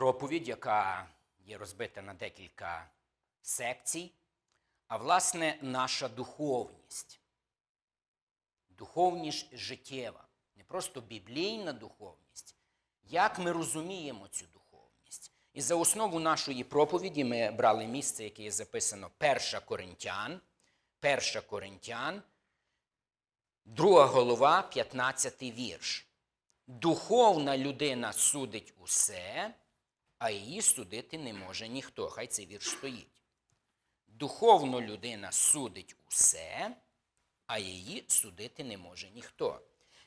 проповідь, яка є розбита на декілька секцій, а власне наша духовність. Духовність життєва, не просто біблійна духовність. Як ми розуміємо цю духовність? І за основу нашої проповіді ми брали місце, яке є записано 1 Коринтян, 1 Коринтян, друга голова, 15 вірш. Духовна людина судить усе, а її судити не може ніхто. Хай цей вірш стоїть. Духовно людина судить усе, а її судити не може ніхто.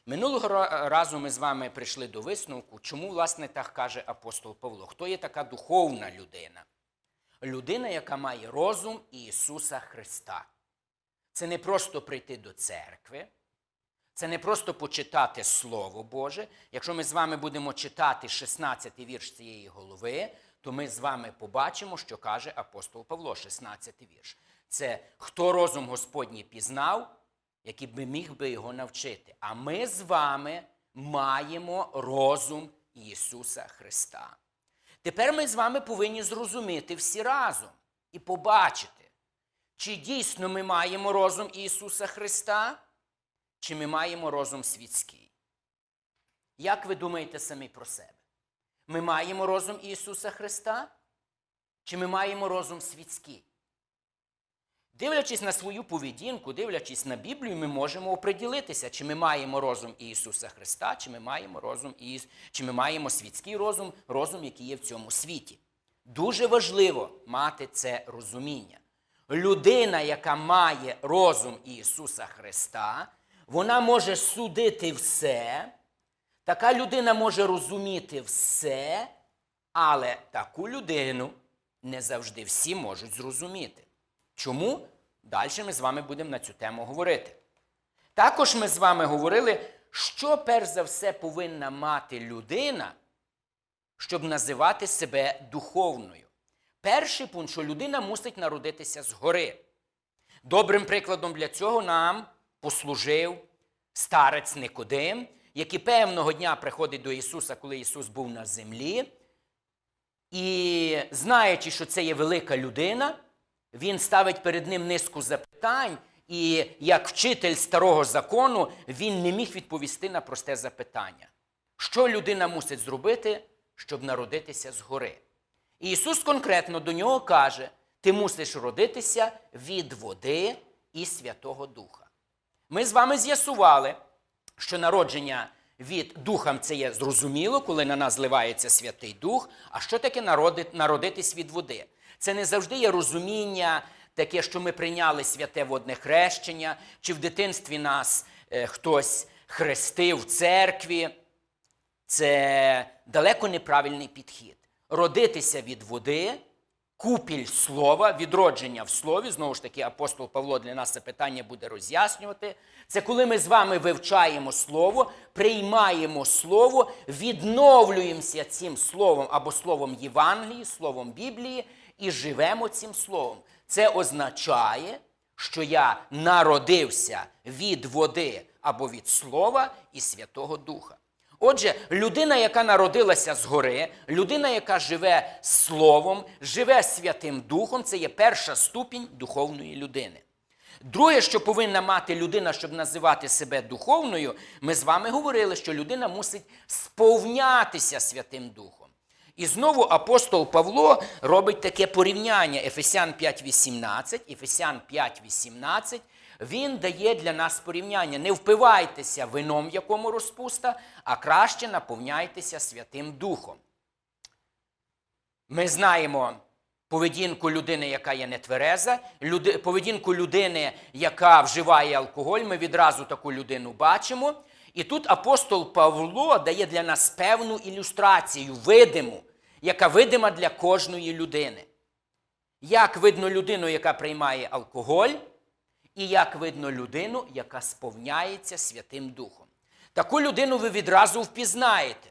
Минулого разу ми з вами прийшли до висновку, чому, власне, так каже апостол Павло. Хто є така духовна людина? Людина, яка має розум Ісуса Христа. Це не просто прийти до церкви, це не просто почитати Слово Боже. Якщо ми з вами будемо читати 16-й вірш цієї голови, то ми з вами побачимо, що каже апостол Павло, 16-й вірш. Це хто розум Господній пізнав, який би міг би його навчити. А ми з вами маємо розум Ісуса Христа. Тепер ми з вами повинні зрозуміти всі разом і побачити, чи дійсно ми маємо розум Ісуса Христа, чи ми маємо розум світський. Як ви думаєте самі про себе? Ми маємо розум Ісуса Христа, чи ми маємо розум світський? Дивлячись на свою поведінку, дивлячись на Біблію, ми можемо оприділитися, чи ми маємо розум Ісуса Христа, чи ми маємо розум Іс... чи ми маємо світський розум, розум, який є в цьому світі. Дуже важливо мати це розуміння. Людина, яка має розум Ісуса Христа, вона може судити все, така людина може розуміти все, але таку людину не завжди всі можуть зрозуміти. Чому? Далі ми з вами будемо на цю тему говорити. Також ми з вами говорили, що перш за все повинна мати людина, щоб називати себе духовною. Перший пункт, що людина мусить народитися згори. Добрим прикладом для цього нам послужив старець Никодим, який певного дня приходить до Ісуса, коли Ісус був на землі. І знаючи, що це є велика людина, він ставить перед ним низку запитань, і як вчитель старого закону він не міг відповісти на просте запитання. Що людина мусить зробити, щоб народитися згори? І Ісус конкретно до нього каже: ти мусиш родитися від води і Святого Духа. Ми з вами з'ясували, що народження від Духом це є зрозуміло, коли на нас зливається Святий Дух. А що таке народитись від води? Це не завжди є розуміння, таке, що ми прийняли святе водне хрещення, чи в дитинстві нас е, хтось хрестив в церкві. Це далеко неправильний підхід. Родитися від води, купіль слова, відродження в слові. Знову ж таки, апостол Павло для нас це питання буде роз'яснювати. Це коли ми з вами вивчаємо слово, приймаємо слово, відновлюємося цим словом або словом Євангелії, словом Біблії і живемо цим словом. Це означає, що я народився від води або від слова і Святого Духа. Отже, людина, яка народилася згори, людина, яка живе Словом, живе Святим Духом, це є перша ступінь духовної людини. Друге, що повинна мати людина, щоб називати себе духовною, ми з вами говорили, що людина мусить сповнятися Святим Духом. І знову апостол Павло робить таке порівняння Ефесян 5.18, Ефесян 5.18, він дає для нас порівняння. Не впивайтеся вином, якому розпуста, а краще наповняйтеся Святим Духом. Ми знаємо поведінку людини, яка є нетвереза, поведінку людини, яка вживає алкоголь. Ми відразу таку людину бачимо. І тут апостол Павло дає для нас певну ілюстрацію, видиму, яка видима для кожної людини. Як видно людину, яка приймає алкоголь, і як видно людину, яка сповняється Святим Духом. Таку людину ви відразу впізнаєте.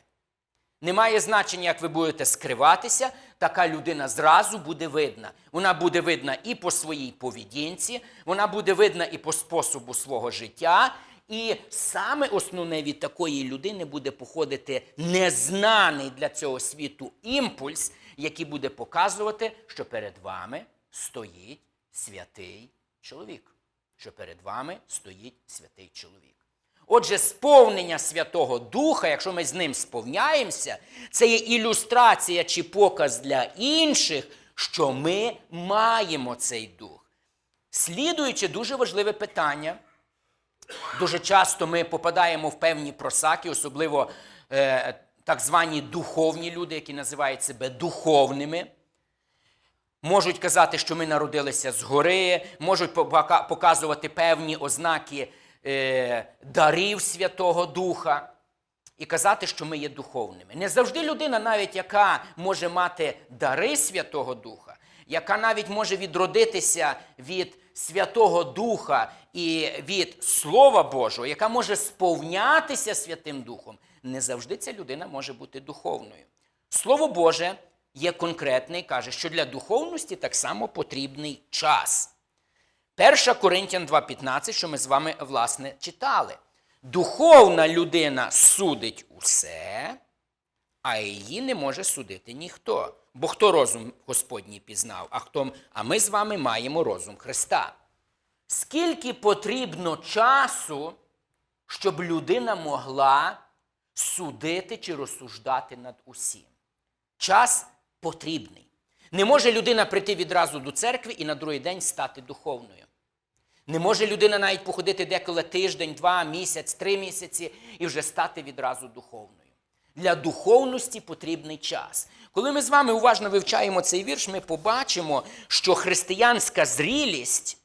Немає значення, як ви будете скриватися, така людина зразу буде видна. Вона буде видна і по своїй поведінці, вона буде видна і по способу свого життя, І саме основне від такої людини буде походити незнаний для цього світу імпульс, який буде показувати, що перед вами стоїть святий чоловік. Що перед вами стоїть святий чоловік. Отже, сповнення Святого Духа, якщо ми з ним сповняємося, це є ілюстрація чи показ для інших, що ми маємо цей дух. Слідуючи дуже важливе питання, дуже часто ми попадаємо в певні просаки, особливо е, так звані духовні люди, які називають себе духовними. Можуть казати, що ми народилися згори, можуть показувати певні ознаки е, дарів Святого Духа і казати, що ми є духовними. Не завжди людина, навіть яка може мати дари Святого Духа, яка навіть може відродитися від Святого Духа і від Слова Божого, яка може сповнятися Святим Духом, не завжди ця людина може бути духовною. Слово Боже є конкретне і каже, що для духовності так само потрібний час. 1 Коринтян 2,15, що ми з вами, власне, читали. Духовна людина судить усе, а її не може судити ніхто. Бо хто розум Господній пізнав, а хто, а ми з вами маємо розум Христа. Скільки потрібно часу, щоб людина могла судити чи розсуждати над усім? Час потрібний. Не може людина прийти відразу до церкви і на другий день стати духовною. Не може людина навіть походити деколи тиждень, два, місяць, три місяці і вже стати відразу духовною. Для духовності потрібний час. Коли ми з вами уважно вивчаємо цей вірш, ми побачимо, що християнська зрілість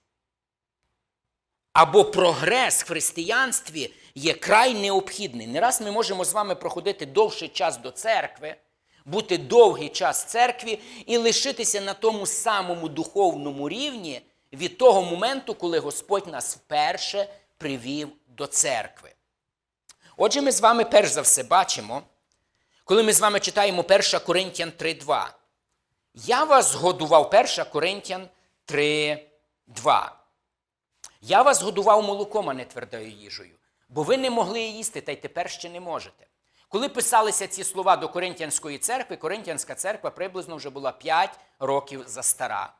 або прогрес в християнстві є край необхідний. Не раз ми можемо з вами проходити довший час до церкви, бути довгий час в церкві і лишитися на тому самому духовному рівні від того моменту, коли Господь нас вперше привів до церкви. Отже, ми з вами перш за все бачимо, коли ми з вами читаємо 1 Коринтян 3.2. Я вас годував 1 Коринтян 3.2. Я вас годував молоком, а не твердою їжею, бо ви не могли їсти, та й тепер ще не можете. Коли писалися ці слова до Коринтянської церкви, Коринтянська церква приблизно вже була 5 років застара.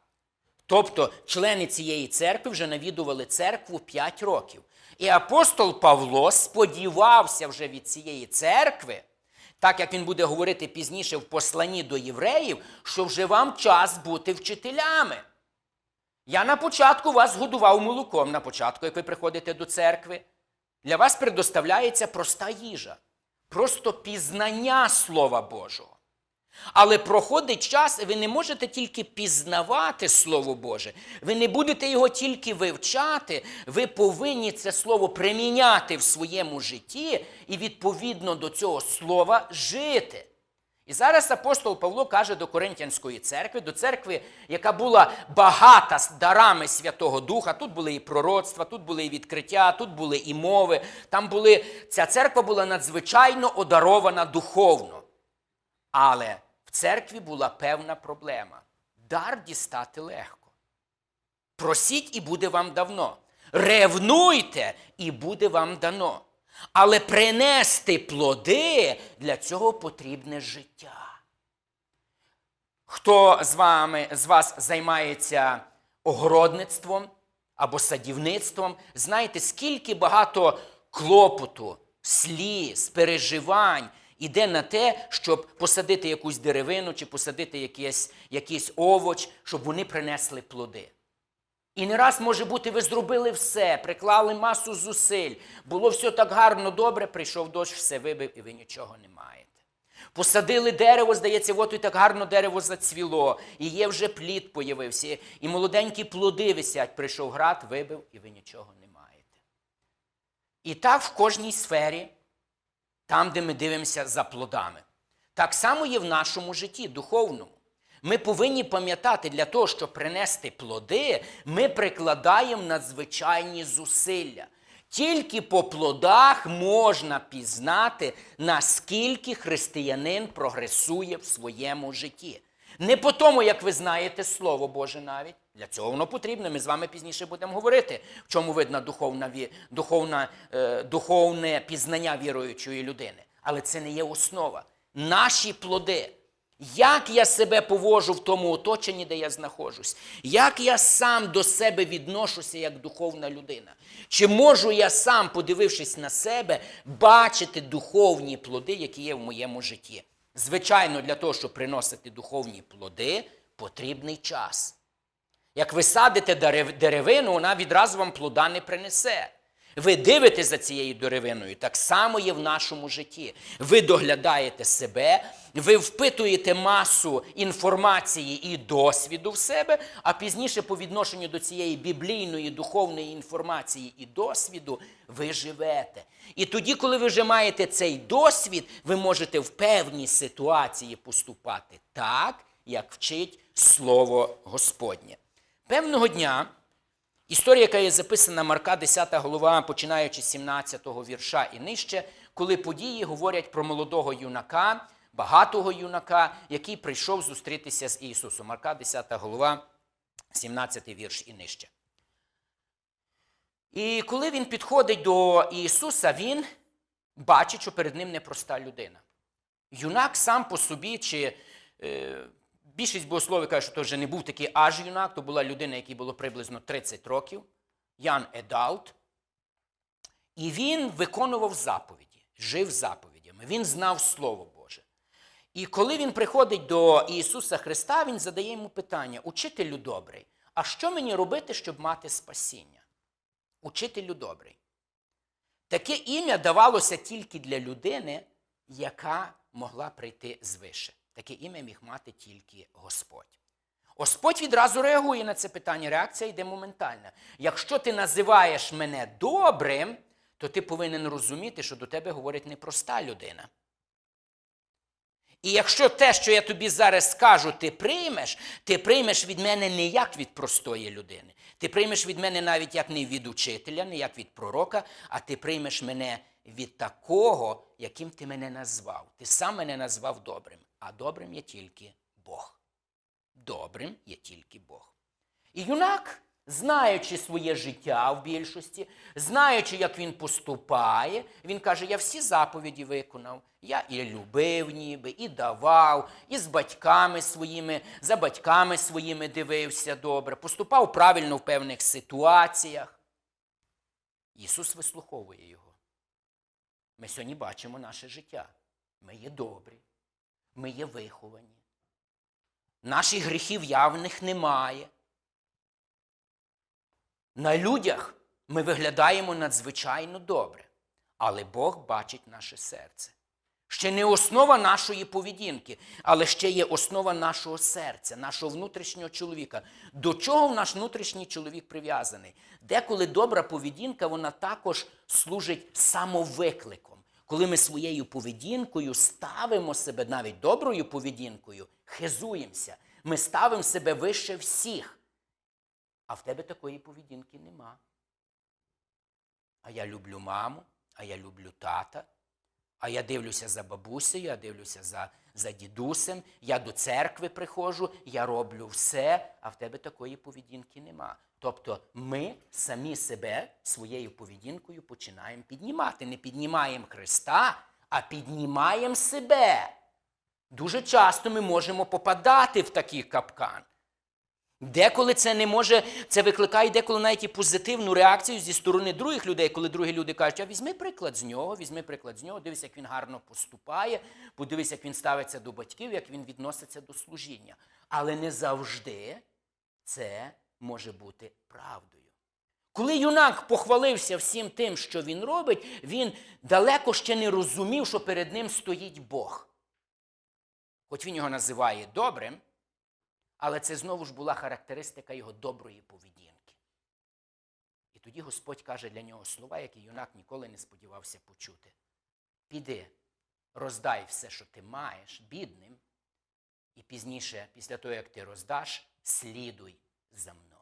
Тобто члени цієї церкви вже навідували церкву 5 років. І апостол Павло сподівався вже від цієї церкви, так як він буде говорити пізніше в посланні до євреїв, що вже вам час бути вчителями. Я на початку вас годував молоком, на початку, як ви приходите до церкви. Для вас предоставляється проста їжа, просто пізнання Слова Божого. Але проходить час, і ви не можете тільки пізнавати Слово Боже. Ви не будете його тільки вивчати, ви повинні це слово приміняти в своєму житті і відповідно до цього слова жити. І зараз апостол Павло каже до Коринтянської церкви, до церкви, яка була багата з дарами Святого Духа. Тут були і пророцтва, тут були і відкриття, тут були і мови. Там були ця церква була надзвичайно одарована духовно. Але церкві була певна проблема. Дар дістати легко. Просіть і буде вам давно. Ревнуйте і буде вам дано. Але принести плоди для цього потрібне життя. Хто з вами з вас займається огородництвом або садівництвом, знаєте, скільки багато клопоту, сліз, переживань іде на те, щоб посадити якусь деревину чи посадити якийсь, якийсь овоч, щоб вони принесли плоди. І не раз, може бути, ви зробили все, приклали масу зусиль, було все так гарно, добре, прийшов дощ, все вибив, і ви нічого не маєте. Посадили дерево, здається, от і так гарно дерево зацвіло, і є вже плід появився, і молоденькі плоди висять, прийшов град, вибив, і ви нічого не маєте. І так в кожній сфері, там, де ми дивимося за плодами. Так само є в нашому житті, духовному. Ми повинні пам'ятати, для того, щоб принести плоди, ми прикладаємо надзвичайні зусилля. Тільки по плодах можна пізнати, наскільки християнин прогресує в своєму житті. Не по тому, як ви знаєте Слово Боже навіть. Для цього воно потрібно. Ми з вами пізніше будемо говорити, в чому видно духовна, духовна, е, духовне пізнання віруючої людини. Але це не є основа. Наші плоди. Як я себе поводжу в тому оточенні, де я знаходжусь? Як я сам до себе відношуся як духовна людина? Чи можу я сам, подивившись на себе, бачити духовні плоди, які є в моєму житті? Звичайно, для того, щоб приносити духовні плоди, потрібний час. Як ви садите деревину, вона відразу вам плода не принесе. Ви дивитесь за цією деревиною, так само є в нашому житті. Ви доглядаєте себе, ви впитуєте масу інформації і досвіду в себе, а пізніше, по відношенню до цієї біблійної духовної інформації і досвіду, ви живете. І тоді, коли ви вже маєте цей досвід, ви можете в певній ситуації поступати так, як вчить Слово Господнє. Певного дня історія, яка є записана Марка, 10 голова, починаючи з 17 вірша і нижче, коли події говорять про молодого юнака, багатого юнака, який прийшов зустрітися з Ісусом. Марка, 10 голова, 17 вірш і нижче. І коли він підходить до Ісуса, він бачить, що перед ним непроста людина. Юнак сам по собі, чи е, більшість богословів каже, що то вже не був такий аж юнак, то була людина, якій було приблизно 30 років, Ян Едалт. І він виконував заповіді, жив заповідями, він знав Слово Боже. І коли він приходить до Ісуса Христа, він задає йому питання: Учителю добрий, а що мені робити, щоб мати спасіння? Учителю добрий. Таке ім'я давалося тільки для людини, яка могла прийти звише. Таке ім'я міг мати тільки Господь. Господь відразу реагує на це питання. Реакція йде моментальна. Якщо ти називаєш мене добрим, то ти повинен розуміти, що до тебе говорить непроста людина. І якщо те, що я тобі зараз скажу, ти приймеш, ти приймеш від мене не як від простої людини. Ти приймеш від мене навіть як не від учителя, не як від пророка, а ти приймеш мене від такого, яким ти мене назвав. Ти сам мене назвав добрим, а добрим є тільки Бог. Добрим є тільки Бог. І юнак, знаючи своє життя в більшості, знаючи, як він поступає, він каже: Я всі заповіді виконав. Я і любив ніби, і давав, і з батьками своїми, за батьками своїми дивився добре, поступав правильно в певних ситуаціях. Ісус вислуховує його. Ми сьогодні бачимо наше життя. Ми є добрі, ми є виховані. Наших гріхів явних немає. На людях ми виглядаємо надзвичайно добре, але Бог бачить наше серце. Ще не основа нашої поведінки, але ще є основа нашого серця, нашого внутрішнього чоловіка. До чого наш внутрішній чоловік прив'язаний? Деколи добра поведінка, вона також служить самовикликом. Коли ми своєю поведінкою ставимо себе навіть доброю поведінкою, хизуємося, ми ставимо себе вище всіх. А в тебе такої поведінки нема. А я люблю маму, а я люблю тата, а я дивлюся за бабусею, я дивлюся за, за дідусем, я до церкви приходжу, я роблю все, а в тебе такої поведінки нема. Тобто ми самі себе своєю поведінкою починаємо піднімати. Не піднімаємо Христа, а піднімаємо себе. Дуже часто ми можемо попадати в такий капкан. Деколи це не може, це викликає деколи навіть і позитивну реакцію зі сторони других людей, коли другі люди кажуть, а візьми приклад з нього, візьми приклад з нього, дивись, як він гарно поступає, подивись, як він ставиться до батьків, як він відноситься до служіння. Але не завжди це може бути правдою. Коли юнак похвалився всім тим, що він робить, він далеко ще не розумів, що перед ним стоїть Бог. Хоч він його називає добрим, але це знову ж була характеристика його доброї поведінки. І тоді Господь каже для нього слова, які юнак ніколи не сподівався почути. Піди, роздай все, що ти маєш, бідним, і пізніше, після того, як ти роздаш, слідуй за мною.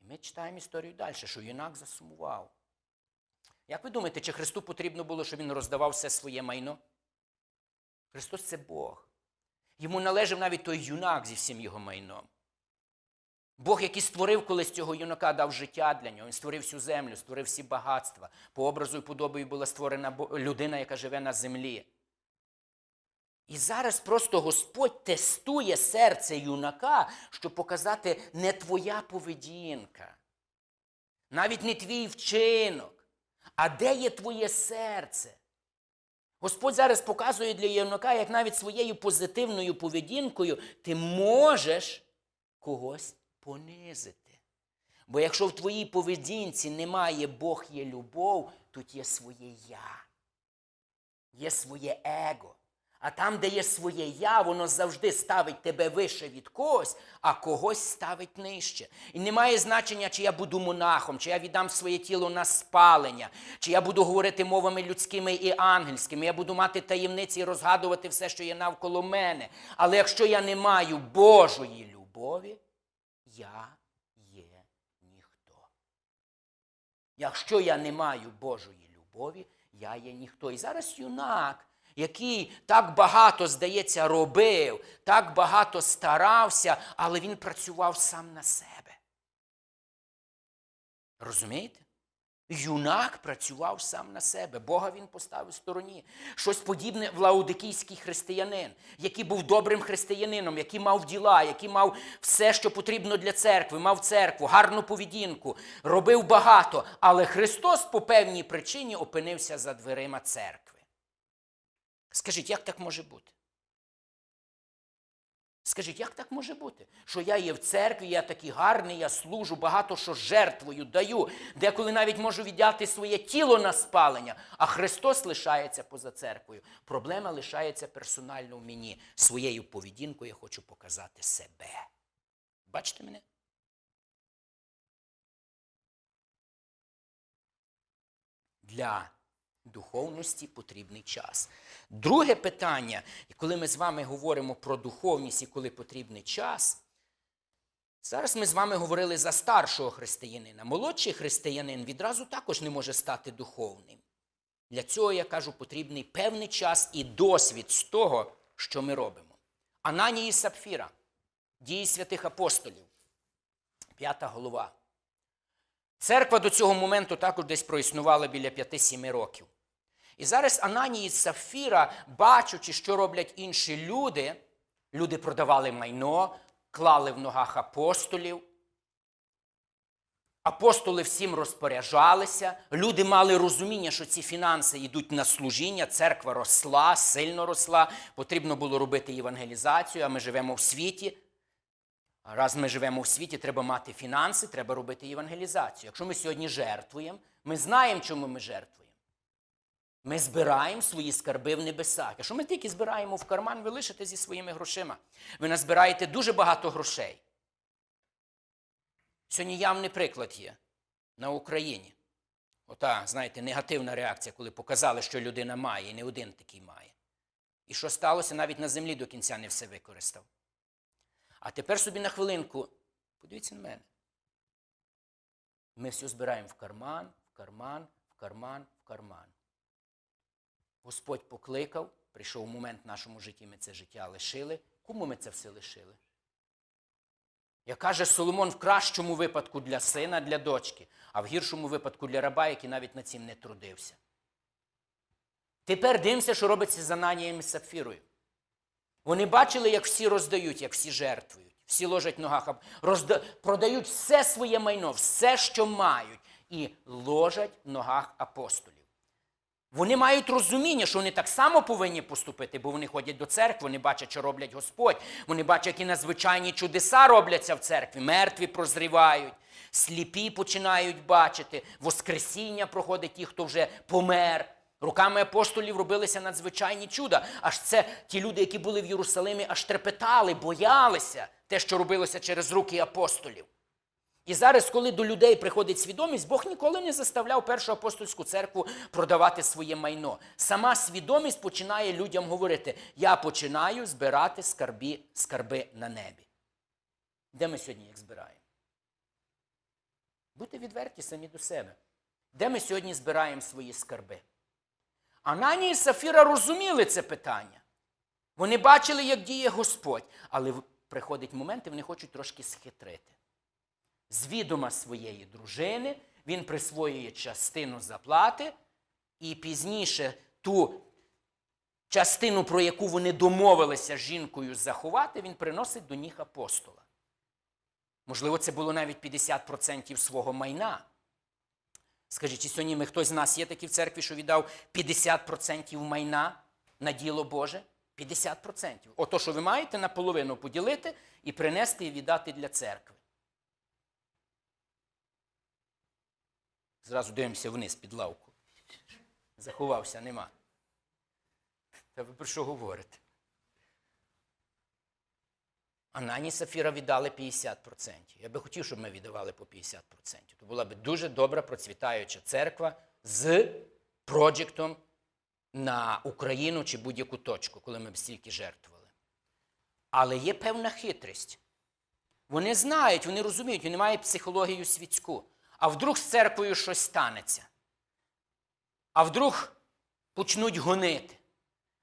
І ми читаємо історію далі, що юнак засумував. Як ви думаєте, чи Христу потрібно було, щоб він роздавав все своє майно? Христос це Бог. Йому належав навіть той юнак зі всім його майном. Бог, який створив колись цього юнака, дав життя для нього. Він створив всю землю, створив всі багатства. По образу і подобою була створена людина, яка живе на землі. І зараз просто Господь тестує серце юнака, щоб показати не твоя поведінка, навіть не твій вчинок, а де є твоє серце. Господь зараз показує для євнука, як навіть своєю позитивною поведінкою ти можеш когось понизити. Бо якщо в твоїй поведінці немає Бог є любов, тут є своє я, є своє его. А там, де є своє я, воно завжди ставить тебе вище від когось, а когось ставить нижче. І немає значення, чи я буду монахом, чи я віддам своє тіло на спалення, чи я буду говорити мовами людськими і ангельськими, я буду мати таємниці і розгадувати все, що є навколо мене. Але якщо я не маю Божої любові, я є ніхто. Якщо я не маю Божої любові, я є ніхто. І зараз юнак, який так багато, здається, робив, так багато старався, але він працював сам на себе. Розумієте? Юнак працював сам на себе, Бога він поставив в стороні. Щось подібне в лаудикійський християнин, який був добрим християнином, який мав діла, який мав все, що потрібно для церкви, мав церкву, гарну поведінку, робив багато, але Христос по певній причині опинився за дверима церкви. Скажіть, як так може бути? Скажіть, як так може бути? Що я є в церкві, я такий гарний, я служу, багато що жертвою даю, деколи навіть можу віддати своє тіло на спалення, а Христос лишається поза церквою. Проблема лишається персонально в мені. Своєю поведінкою я хочу показати себе. Бачите мене? Для духовності потрібний час. Друге питання, коли ми з вами говоримо про духовність і коли потрібний час, зараз ми з вами говорили за старшого християнина. Молодший християнин відразу також не може стати духовним. Для цього, я кажу, потрібний певний час і досвід з того, що ми робимо. Ананії Сапфіра, дії святих апостолів, п'ята голова. Церква до цього моменту також десь проіснувала біля 5-7 років. І зараз Ананії і Сафіра, бачачи, що роблять інші люди, люди продавали майно, клали в ногах апостолів. Апостоли всім розпоряджалися, люди мали розуміння, що ці фінанси йдуть на служіння, церква росла, сильно росла, потрібно було робити євангелізацію, а ми живемо в світі. Раз ми живемо в світі, треба мати фінанси, треба робити євангелізацію. Якщо ми сьогодні жертвуємо, ми знаємо, чому ми жертвуємо. Ми збираємо свої скарби в небесах. Якщо ми тільки збираємо в карман, ви лишите зі своїми грошима. Ви назбираєте дуже багато грошей. Сьогодні явний приклад є на Україні. Ота, знаєте, негативна реакція, коли показали, що людина має, і не один такий має. І що сталося, навіть на землі до кінця не все використав. А тепер собі на хвилинку, подивіться на мене. Ми все збираємо в карман, в карман, в карман, в карман. Господь покликав, прийшов момент в нашому житті, ми це життя лишили. Кому ми це все лишили? Як каже Соломон, в кращому випадку для сина, для дочки, а в гіршому випадку для раба, який навіть над цим не трудився. Тепер дивимося, що робиться з Ананієм і Сапфірою. Вони бачили, як всі роздають, як всі жертвують, всі ложать ногах, розда... продають все своє майно, все, що мають, і ложать в ногах апостолів. Вони мають розуміння, що вони так само повинні поступити, бо вони ходять до церкви, вони бачать, що роблять Господь. Вони бачать, які надзвичайні чудеса робляться в церкві. Мертві прозрівають, сліпі починають бачити, Воскресіння проходить ті, хто вже помер. Руками апостолів робилися надзвичайні чуда. Аж це ті люди, які були в Єрусалимі, аж трепетали, боялися те, що робилося через руки апостолів. І зараз, коли до людей приходить свідомість, Бог ніколи не заставляв першу апостольську церкву продавати своє майно. Сама свідомість починає людям говорити: я починаю збирати скарби, скарби на небі. Де ми сьогодні їх збираємо? Будьте відверті самі до себе. Де ми сьогодні збираємо свої скарби? Ананія і Сафіра розуміли це питання. Вони бачили, як діє Господь, але приходить момент, і вони хочуть трошки схитрити. З відома своєї дружини він присвоює частину заплати, і пізніше ту частину, про яку вони домовилися з жінкою заховати, він приносить до ніг апостола. Можливо, це було навіть 50% свого майна. Скажіть, чи сьогодні ми хтось з нас є такий в церкві, що віддав 50% майна на діло Боже? 50%. Ото, що ви маєте, наполовину поділити і принести і віддати для церкви. Зразу дивимося вниз під лавку. Заховався, нема. Та ви про що говорите? Анані Сафіра віддали 50%. Я би хотів, щоб ми віддавали по 50%. То була б дуже добра процвітаюча церква з проджектом на Україну чи будь-яку точку, коли ми б стільки жертвували. Але є певна хитрість. Вони знають, вони розуміють, вони мають психологію світську. А вдруг з церквою щось станеться. А вдруг почнуть гонити.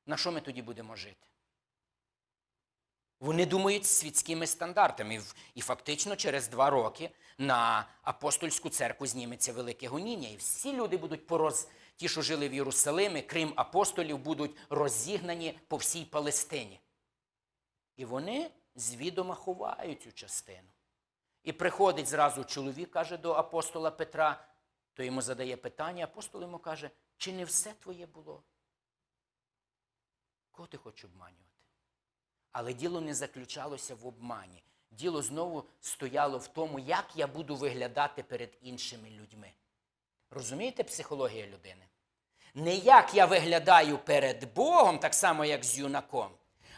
На що ми тоді будемо жити? Вони думають світськими стандартами. І фактично через два роки на апостольську церкву зніметься велике гоніння. І всі люди будуть пороз... ті, що жили в Єрусалимі, крім апостолів, будуть розігнані по всій Палестині. І вони звідома ховають цю частину. І приходить зразу чоловік, каже до апостола Петра, то йому задає питання, апостол йому каже, чи не все твоє було? Кого ти хочеш обманювати? Але діло не заключалося в обмані. Діло знову стояло в тому, як я буду виглядати перед іншими людьми. Розумієте психологія людини? Не як я виглядаю перед Богом, так само, як з юнаком,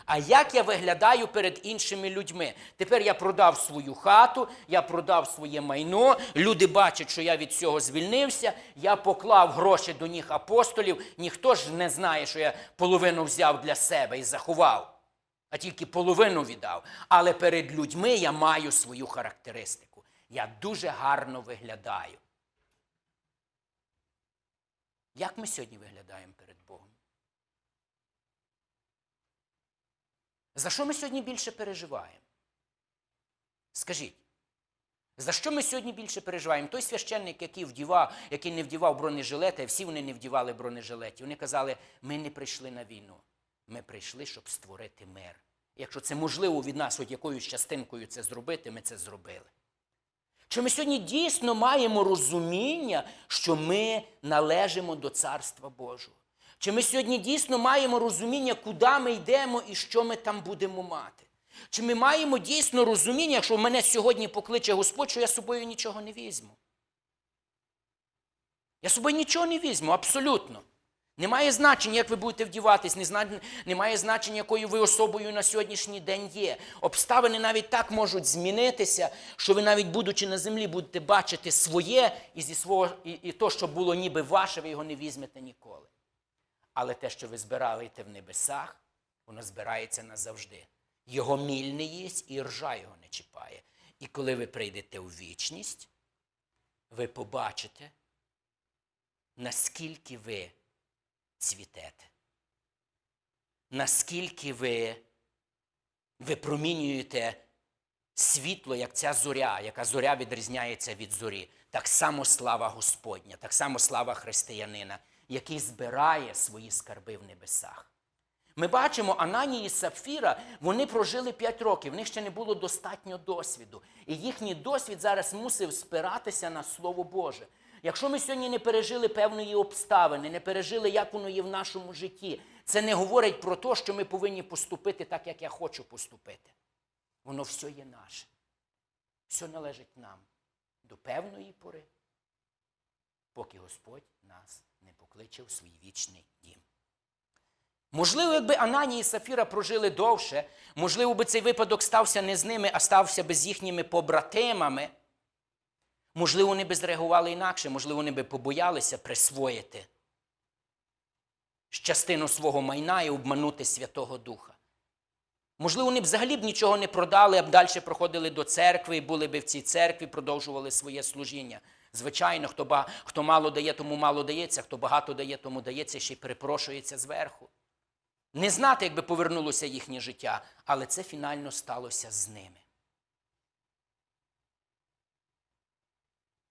а як я виглядаю перед іншими людьми. Тепер я продав свою хату, я продав своє майно, люди бачать, що я від цього звільнився, я поклав гроші до ніг апостолів, ніхто ж не знає, що я половину взяв для себе і заховав, а тільки половину віддав. Але перед людьми я маю свою характеристику. Я дуже гарно виглядаю. Як ми сьогодні виглядаємо перед Богом? За що ми сьогодні більше переживаємо? Скажіть, за що ми сьогодні більше переживаємо? Той священник, який вдівав, який не вдівав бронежилети, всі вони не вдівали бронежилеті. Вони казали, ми не прийшли на війну. Ми прийшли, щоб створити мир. Якщо це можливо від нас, хоч якоюсь частинкою це зробити, ми це зробили. Чи ми сьогодні дійсно маємо розуміння, що ми належимо до Царства Божого? Чи ми сьогодні дійсно маємо розуміння, куди ми йдемо і що ми там будемо мати? Чи ми маємо дійсно розуміння, якщо мене сьогодні покличе Господь, що я з собою нічого не візьму? Я з собою нічого не візьму, абсолютно. Немає значення, як ви будете вдіватись, немає значення, якою ви особою на сьогоднішній день є. Обставини навіть так можуть змінитися, що ви навіть будучи на землі, будете бачити своє і зі свого, і, і то, що було ніби ваше, ви його не візьмете ніколи. Але те, що ви збираєте в небесах, воно збирається назавжди. Його міль не їсть і ржа його не чіпає. І коли ви прийдете у вічність, ви побачите, наскільки ви цвітете. Наскільки ви випромінюєте світло, як ця зоря, яка зоря відрізняється від зорі. Так само слава Господня, так само слава християнина, який збирає свої скарби в небесах. Ми бачимо, Ананії і Сапфіра, вони прожили 5 років, в них ще не було достатньо досвіду. І їхній досвід зараз мусив спиратися на Слово Боже. Якщо ми сьогодні не пережили певної обставини, не пережили, як воно є в нашому житті, це не говорить про те, що ми повинні поступити так, як я хочу поступити. Воно все є наше. Все належить нам до певної пори, поки Господь нас покличе в свій вічний дім. Можливо, якби Ананія і Сафіра прожили довше, можливо, би цей випадок стався не з ними, а стався би з їхніми побратимами. Можливо, вони би зреагували інакше, можливо, вони би побоялися присвоїти частину свого майна і обманути Святого Духа. Можливо, вони б взагалі б нічого не продали, а б далі проходили до церкви і були б в цій церкві, продовжували своє служіння. Звичайно, хто, ба, хто мало дає, тому мало дається, хто багато дає, тому дається, ще й перепрошується зверху. не знати, якби повернулося їхнє життя, але це фінально сталося з ними.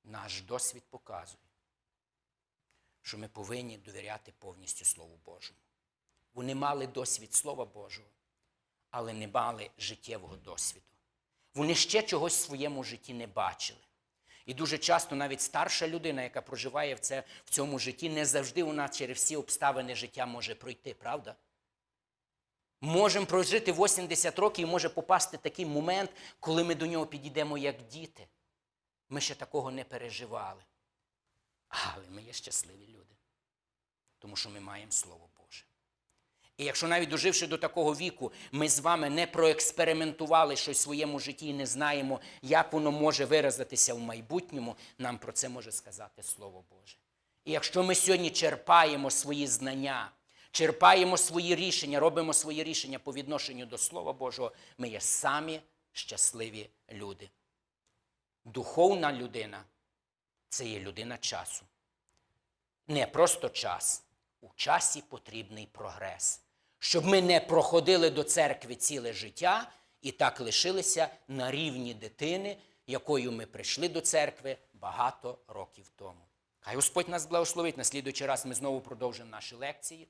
Наш досвід показує, що ми повинні довіряти повністю Слову Божому. Вони мали досвід Слова Божого, але не мали життєвого досвіду. Вони ще чогось в своєму житті не бачили. І дуже часто навіть старша людина, яка проживає в, це, в цьому житті, не завжди вона через всі обставини життя може пройти, правда? Можемо прожити 80 років і може попасти такий момент, коли ми до нього підійдемо як діти. Ми ще такого не переживали. Але ми є щасливі люди, тому що ми маємо Слово Боже. І якщо навіть доживши до такого віку, ми з вами не проекспериментували щось в своєму житті і не знаємо, як воно може виразитися в майбутньому, нам про це може сказати Слово Боже. І якщо ми сьогодні черпаємо свої знання, черпаємо свої рішення, робимо свої рішення по відношенню до Слова Божого, ми є самі щасливі люди. Духовна людина це є людина часу. Не просто час. У часі потрібний прогрес. Щоб ми не проходили до церкви ціле життя і так лишилися на рівні дитини, якою ми прийшли до церкви багато років тому. Хай Господь нас благословить. На слідуючий раз ми знову продовжимо наші лекції.